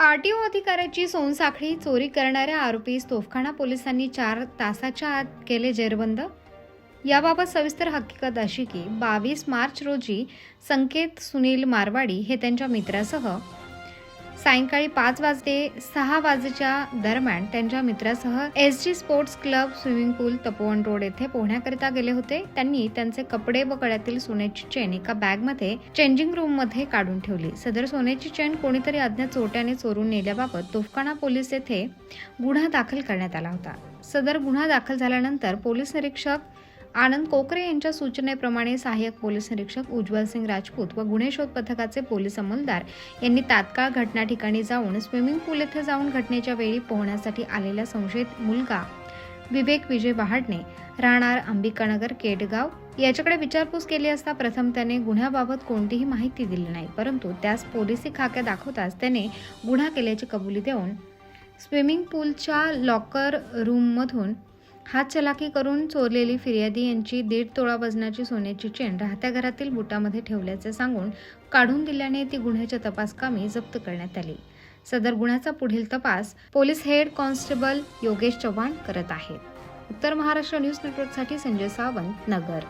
RTO अधिकाऱ्याची सोनसाखळी चोरी करणाऱ्या आरोपीस तोफखाना पोलिसांनी चार तासाच्या आत केले जेरबंद. याबाबत सविस्तर हकीकत अशी की बावीस मार्च रोजी संकेत सुनील मारवाडी हे त्यांच्या मित्रासह सायंकाळी पाच वाजते सहा वाजेच्या दरम्यान त्यांच्या मित्रासह S G sports club swimming pool Tapovan road येथे पोहण्याकरिता गेले होते. त्यांनी त्यांचे कपडे व गळ्यातील सोन्याची चेन एका बॅगमध्ये चेंजिंग रूममध्ये काढून ठेवली. सदर सोन्याची चेन कोणीतरी अज्ञात चोरट्याने चोरून नेल्याबाबत तोफखाना पोलीस येथे गुन्हा दाखल करण्यात आला होता. सदर गुन्हा दाखल झाल्यानंतर पोलीस निरीक्षक आनंद कोकरे यांच्या सूचनेप्रमाणे सहाय्यक पोलीस निरीक्षक उज्ज्वल सिंग राजपूत व गुन्हे शोध पथकाचे पोलीस अंमलदार यांनी तात्काळ घटना ठिकाणी जाऊन स्विमिंग पूल येथे जाऊन घटनेच्या वेळी पोहण्यासाठी आलेला संशयित मुलगा विवेक विजय बहाडणे राहणार अंबिकानगर केडगाव याच्याकडे विचारपूस केली असता प्रथम त्याने गुन्ह्याबाबत कोणतीही माहिती दिली नाही परंतु त्यास पोलिसी खाक्या दाखवताच त्याने गुन्हा केल्याची कबुली देऊन स्विमिंग पूलच्या लॉकर रूममधून हात चलाकी करून चोरलेली फिर्यादी यांची दीड तोळा वजनाची सोन्याची चेन राहत्या घरातील बुटामध्ये ठेवल्याचे सांगून काढून दिल्याने ती गुन्ह्याच्या तपासकामी जप्त करण्यात आली. सदर गुन्ह्याचा पुढील तपास police head constable Yogesh Chavan करत आहेत. उत्तर महाराष्ट्र न्यूज नेटवर्कसाठी संजय सावंत नगर.